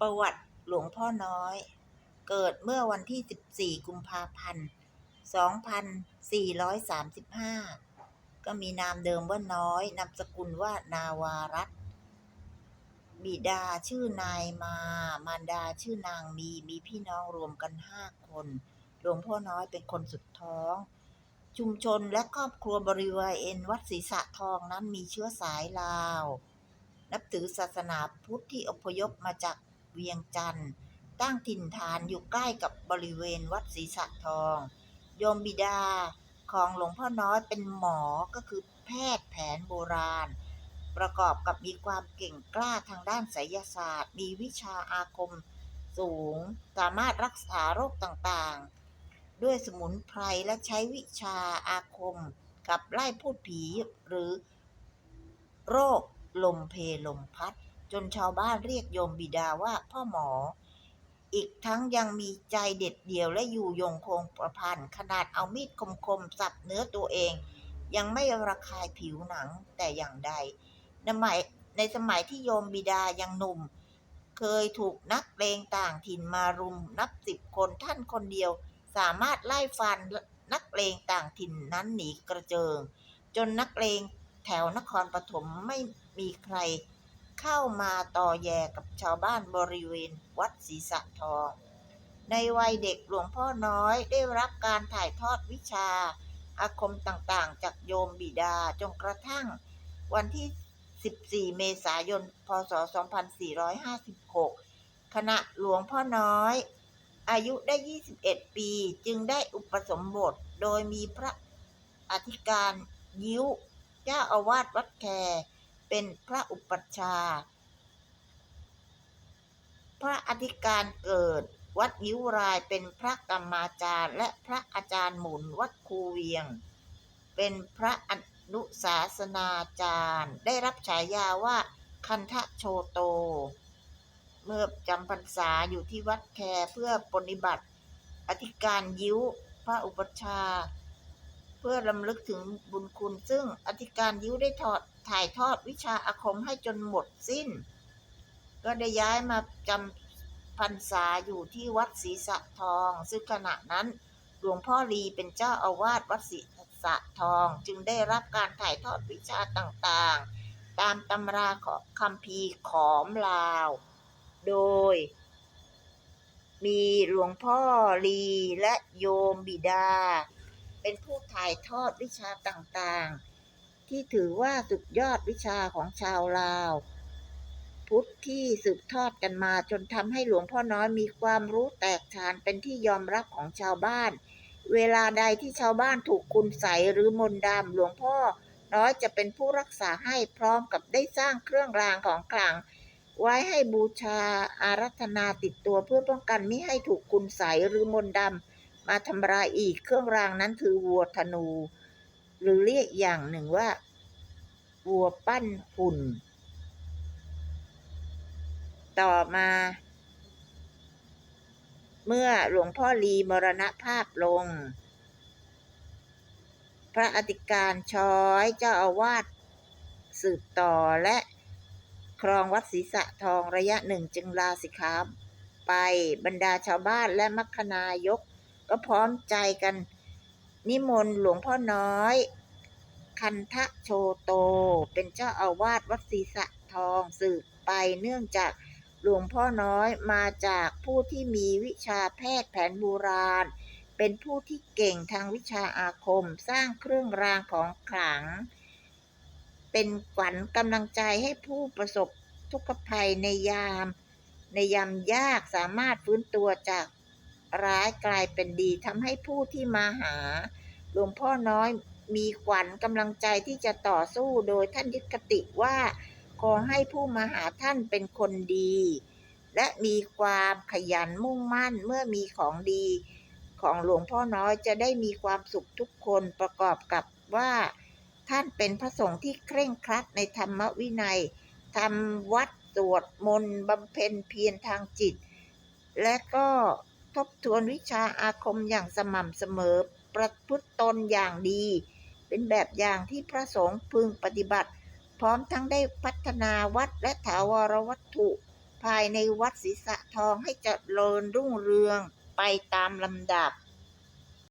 ประวัติหลวงพ่อน้อย เกิดเมื่อวันที่ 14 กุมภาพันธ์ 2435 ก็มีนามเดิมว่าน้อย นามสกุลว่านาวารัตบิดาชื่อนายมา มารดาชื่อนางมี มีพี่น้องรวมกันห้าคน หลวงพ่อน้อยเป็นคนสุดท้อง ชุมชนและครอบครัวบริเวณวัดศรีสะทองนั้นมีเชื้อสายลาว นับถือศาสนาพุทธที่อพยพมาจาก เวียงจันทร์ตั้งถิ่นฐานอยู่ใกล้กับบริเวณวัดศรีสะทอง โยมบิดาของหลวงพ่อน้อยเป็นหมอก็คือแพทย์แผนโบราณ ประกอบกับมีความเก่งกล้าทางด้านไสยศาสตร์ มีวิชาอาคมสูง สามารถรักษาโรคต่างๆ ด้วยสมุนไพรและใช้วิชาอาคม กับไล่พูดผีหรือโรคลมเพลมพัด จนชาวบ้านเรียกโยมบิดาว่าพ่อหมอ อีกทั้งยังมีใจเด็ดเดี่ยวและอยู่ยงคงประพันขนาดเอามีดคมๆสับเนื้อตัวเอง ยังไม่ระคายผิวหนังแต่อย่างใดในสมัยในสมัยที่โยมบิดายังหนุ่ม เคยถูกนักเลงต่างถิ่นมารุมนับสิบคนท่านคนเดียว สามารถไล่ฟันนักเลงต่างถิ่นนั้นหนีกระเจิง จนนักเลงแถวนครปฐมไม่มีใคร เข้ามาต่อแยกับชาวบ้านบริเวณวัดศรีสะทอง ในวัยเด็กหลวงพ่อน้อยได้รับการถ่ายทอดวิชา อาคมต่างๆ จากโยมบิดาจนกระทั่ง วันที่ 14 เมษายน พศ 2456 ขณะหลวงพ่อน้อย อายุได้ 21 ปีจึงได้อุปสมบทโดยมีพระอธิการยิ้วเจ้าอาวาสวัดแค เป็นพระอุปัชฌาย์พระอธิการเกิดวัดยิ้วรายเป็นพระกรรมาจารย์ และพระอาจารย์หมุนวัดคูเวียง เป็นพระอนุศาสนาจารย์ ได้รับฉายาว่าคันทะโชโต เมื่อจำพรรษาอยู่ที่วัดแคเพื่อปฏิบัติ อธิการยิ้วพระอุปชา เพื่อรำลึกถึงบุญคุณ ซึ่งอธิการยิ้วได้ทอดถ่ายทอดวิชาอาคมให้จนหมดสิ้น ก็ได้ย้ายมาจำพรรษาอยู่ที่วัดศรีสะทอง ซึ่งขณะนั้นหลวงพ่อลีเป็นเจ้าอาวาสวัดศรีสะทอง จึงได้รับการถ่ายทอดวิชาต่างๆ ตามตำราของคำพีร์ขอมลาว โดย มีหลวงพ่อลีและโยมบิดา เป็นผู้ถ่ายทอดวิชาต่างๆ ที่ถือว่าสุดยอดวิชาของชาวลาว พุทธที่สืบทอดกันมาจนทำให้หลวงพ่อน้อยมีความรู้แตกฉานเป็นที่ยอมรับของชาวบ้าน เวลาใดที่ชาวบ้านถูกคุณใสหรือมนดำหลวงพ่อน้อยจะเป็นผู้รักษาให้พร้อมกับได้สร้างเครื่องรางของขลัง ไว้ให้บูชาอารัธนาติดตัวเพื่อป้องกันไม่ให้ถูกคุณใสหรือมนดำ มาทำลายอีกเครื่องรางนั้นคือวัวธนู หรือเรียกอย่างหนึ่งว่า วัวปั้นหุ่น ต่อมา เมื่อหลวงพ่อลีมรณภาพลง พระอธิการช้อยเจ้าอาวาสสืบต่อและครองวัดศรีสะทองระยะหนึ่งจึงลาสิกขาไปบรรดาชาวบ้านและมัคคณายก ก็พร้อมใจกัน นิมนต์หลวงพ่อน้อย คันทะโชโต เป็นเจ้าอาวาสวัดศรีสะทองสืบไปเนื่องจากหลวงพ่อน้อยมาจากผู้ที่มีวิชาแพทย์แผนโบราณ เป็นผู้ที่เก่งทางวิชาอาคมสร้างเครื่องรางของขลัง เป็นขวัญกำลังใจให้ผู้ประสบทุกขภัยในยาม ในยามยากสามารถฟื้นตัวจาก ร้ายกลายเป็นดีทำให้ผู้ที่มาหา หลวงพ่อน้อยมีขวัญกำลังใจที่จะต่อสู้โดยท่านยึดคติว่า ขอให้ผู้มาหาท่านเป็นคนดี และมีความขยันมุ่งมั่นเมื่อมีของดี ของหลวงพ่อน้อยจะได้มีความสุขทุกคนประกอบกับว่า ท่านเป็นพระสงฆ์ที่เคร่งครัดในธรรมวินัยทำวัดสวดมนต์บำเพ็ญเพียรทางจิต และก็ ทบทวนวิชาอาคมอย่างสม่ำเสมอ ประพฤติตนอย่างดี เป็นแบบอย่างที่พระสงฆ์พึงปฏิบัติ พร้อมทั้งได้พัฒนาวัดและถาวรวัตถุ ภายในวัดศรีสะทองให้เจริญรุ่งเรืองไปตามลำดับ